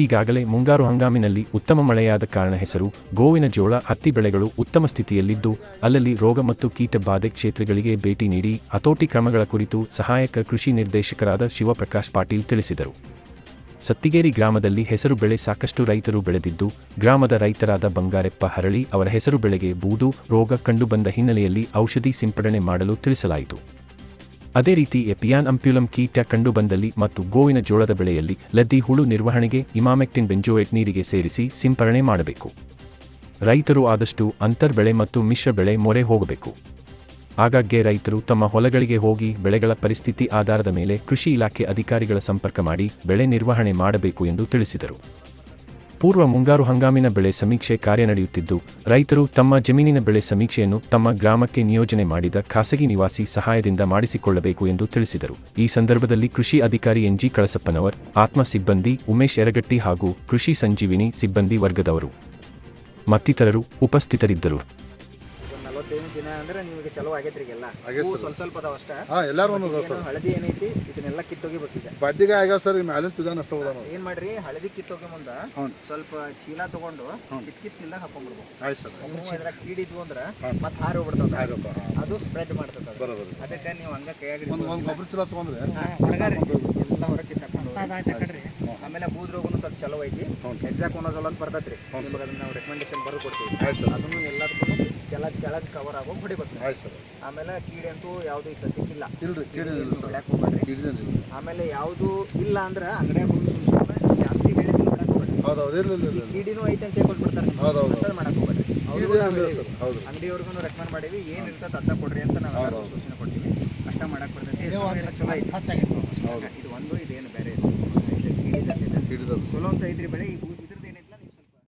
ಈಗಾಗಲೇ ಮುಂಗಾರು ಹಂಗಾಮಿನಲ್ಲಿ ಉತ್ತಮ ಮಳೆಯಾದ ಕಾರಣ ಹೆಸರು ಗೋವಿನ ಜೋಳ. ಹತ್ತಿ ಬೆಳೆಗಳು ಉತ್ತಮ ಸ್ಥಿತಿಯಲ್ಲಿದ್ದು, ಅಲ್ಲಲ್ಲಿ ರೋಗ ಮತ್ತು ಕೀಟ ಬಾಧೆ ಕ್ಷೇತ್ರಗಳಿಗೆ ಭೇಟಿ ನೀಡಿ ಹತೋಟಿ ಕ್ರಮಗಳ ಕುರಿತು ಸಹಾಯಕ ಕೃಷಿ ನಿರ್ದೇಶಕರಾದ ಶಿವಪ್ರಕಾಶ್ ಪಾಟೀಲ್ ತಿಳಿಸಿದರು. ಸತ್ತಿಗೇರಿ ಗ್ರಾಮದಲ್ಲಿ ಹೆಸರು ಬೆಳೆ ಸಾಕಷ್ಟು ರೈತರು ಬೆಳೆದಿದ್ದು, ಗ್ರಾಮದ ರೈತರಾದ ಬಂಗಾರೆಪ್ಪ ಹರಳಿ ಅವರ ಹೆಸರು ಬೆಳೆಗೆ ಬೂದು ರೋಗ ಕಂಡುಬಂದ ಹಿನ್ನೆಲೆಯಲ್ಲಿ ಔಷಧಿ ಸಿಂಪಡಣೆ ಮಾಡಲು ತಿಳಿಸಲಾಯಿತು. ಅದೇ ರೀತಿ ಎಪಿಯಾನ್ ಅಂಪ್ಯುಲಂ ಕೀಟ ಕಂಡುಬಂದಲ್ಲಿ ಮತ್ತು ಗೋವಿನ ಜೋಳದ ಬೆಳೆಯಲ್ಲಿ ಲದ್ದಿ ಹುಳು ನಿರ್ವಹಣೆಗೆ ಇಮಾಮೆಕ್ಟಿನ್ ಬೆಂಜೋಯೆಟ್ ನೀರಿಗೆ ಸೇರಿಸಿ ಸಿಂಪರಣೆ ಮಾಡಬೇಕು. ರೈತರು ಆದಷ್ಟು ಅಂತರ್ ಬೆಳೆ ಮತ್ತು ಮಿಶ್ರ ಬೆಳೆ ಮೊರೆ ಹೋಗಬೇಕು. ಆಗಾಗ್ಗೆ ರೈತರು ತಮ್ಮ ಹೊಲಗಳಿಗೆ ಹೋಗಿ ಬೆಳೆಗಳ ಪರಿಸ್ಥಿತಿ ಆಧಾರದ ಮೇಲೆ ಕೃಷಿ ಇಲಾಖೆ ಅಧಿಕಾರಿಗಳ ಸಂಪರ್ಕ ಮಾಡಿ ಬೆಳೆ ನಿರ್ವಹಣೆ ಮಾಡಬೇಕು ಎಂದು ತಿಳಿಸಿದರು. ಪೂರ್ವ ಮುಂಗಾರು ಹಂಗಾಮಿನ ಬೆಳೆ ಸಮೀಕ್ಷೆ ಕಾರ್ಯ ನಡೆಯುತ್ತಿದ್ದು, ರೈತರು ತಮ್ಮ ಜಮೀನಿನ ಬೆಳೆ ಸಮೀಕ್ಷೆಯನ್ನು ತಮ್ಮ ಗ್ರಾಮಕ್ಕೆ ನಿಯೋಜನೆ ಮಾಡಿದ ಖಾಸಗಿ ನಿವಾಸಿ ಸಹಾಯದಿಂದ ಮಾಡಿಸಿಕೊಳ್ಳಬೇಕು ಎಂದು ತಿಳಿಸಿದರು. ಈ ಸಂದರ್ಭದಲ್ಲಿ ಕೃಷಿ ಅಧಿಕಾರಿ ಎನ್ಜಿ ಕಳಸಪ್ಪನವರ್, ಆತ್ಮ ಸಿಬ್ಬಂದಿ ಉಮೇಶ್ ಎರಗಟ್ಟಿ ಹಾಗೂ ಕೃಷಿ ಸಂಜೀವಿನಿ ಸಿಬ್ಬಂದಿ ವರ್ಗದವರು ಮತ್ತಿತರರು ಉಪಸ್ಥಿತರಿದ್ದರು. ಅಂದ್ರೆ ನಿಮಗೆ ಚಲೋ ಆಗೈತ್ರಿ ಹೂವು ಸ್ವಲ್ಪ ಸ್ವಲ್ಪ ಅದಾವ ಅಷ್ಟ. ಹಾಂ ಎಲ್ಲರೂ ಒಂದು ಸರ್. ಹಳದಿ ಏನೈತಿ ಇದನ್ನೆಲ್ಲ ಕಿತ್ತೋಗಿಬೇಕು ಈಗ ಬಡ್ಡಿಗೆ ಆಗ್ಯಾವ ಸರ್ ಈ ಮ್ಯಾಲಿನ ತುದಾನ ಅಷ್ಟು ಹೋದ ನೋಡಿ ಏನ್ ಮಾಡ್ರಿ ಹಳದಿ ಕಿತ್ತೋಗಿ ಮುಂದ. ಸ್ವಲ್ಪ ಚೀಲ ತಗೊಂಡು ಕಿತ್ಕಿತ್ ಚೀಲ ಹಾಕೊಂಡ್ಬಿಡ್ಬೇಕು. ಆಯ್ತು ಸರ್. ಹೂವು ಅದ್ರಾಗ ಕೀಡಿದ್ವು ಅಂದ್ರ ಮತ್ತೆ ಹಾರಿ ಹೋಗ್ಬಿಡ್ತಾವ ಅದು ಸ್ಪ್ರೆಡ್ ಮಾಡ್ತದ ಅದಕ್ಕೆ ನೀವು ಹಂಗ ಕೈಯಾಗಿ ಒಂದು ಒಂದು ಗೊಬ್ಬರ ಚೀಲ ತೊಗೊಂಡ್ರೆ ಎಲ್ಲ ಹೊರಗೆ ಕಿತ್ತಾಕೊಂಡು ಆಮೇಲೆ ಬೂದ್ ರೋಗನು ಸ್ವಲ್ಪ ಚಲೋ ಐತಿ. ಎಕ್ಸಾಕ್ಟ್ ಒನೋಸೋಲ್ ಅಂತ ರೀ ನಿಮ್ಗೆ ಅದನ್ನ ನಾವು ರೆಕಮೆಂಡೇಶನ್ ಬರೆದು ಕೊಡ್ತೀವಿ. ಅದನ್ನು ಎಲ್ಲದಕ್ಕೂ ಕೆಲ ಕೆಳಗೆ ಕವರ್ ಆಗೋ ಹೊಡಿಬೇಕು ಆಮೇಲೆ ಕೀಡೆ ಅಂತೂ ಯಾವುದು ಈಗ ಸದ್ಯಕ್ಕಿಲ್ಲ ಇಲ್ಲ. ಹೋಗ್ಬೇಡ್ರಿ ಆಮೇಲೆ ಯಾವುದು ಇಲ್ಲ ಅಂದ್ರೆ ಅಂಗಡಿಯಾಗ ಹೋಗಿ ಸುಮ್ಮನೆ ಜಾಸ್ತಿ ಹೇಳಿದ್ರು ಹೌದು ಹೌದು ಇರಲಿಲ್ಲ ಇಲ್ಲ ಇಲ್ಲ ಕೀಡಿನೂ ಐತೆ ಅಂತ ಹೇಳ್ಕೊಟ್ಬಿಡ್ತಾರೆ ಹೌದು ಅಂತದ್ ಮಾಡಕ್ಕೆ ಹೋಗ್ಬೇಡ್ರಿ. ಅವ್ರಿಗೂ ಹೌದು. ಅಂಗಡಿಯವ್ರಿಗೂ ರೆಕಮೆಂಡ್ ಮಾಡೀವಿ. ಏನು ಇರ್ತದೆ ಅದ ಕೊಡ್ರಿ ಅಂತ ನಾವು ಸೂಚನೆ ಕೊಡ್ತೀವಿ. ಕಷ್ಟ ಮಾಡಕ್ಕೆ ಬರ್ತೈತಿ. ಚಲೋ ಐತಿ. ಇದು ಒಂದು ಇದೇನು ಬೇರೆ. ಐತ್ರಿ ಬೆಳೆ ಈ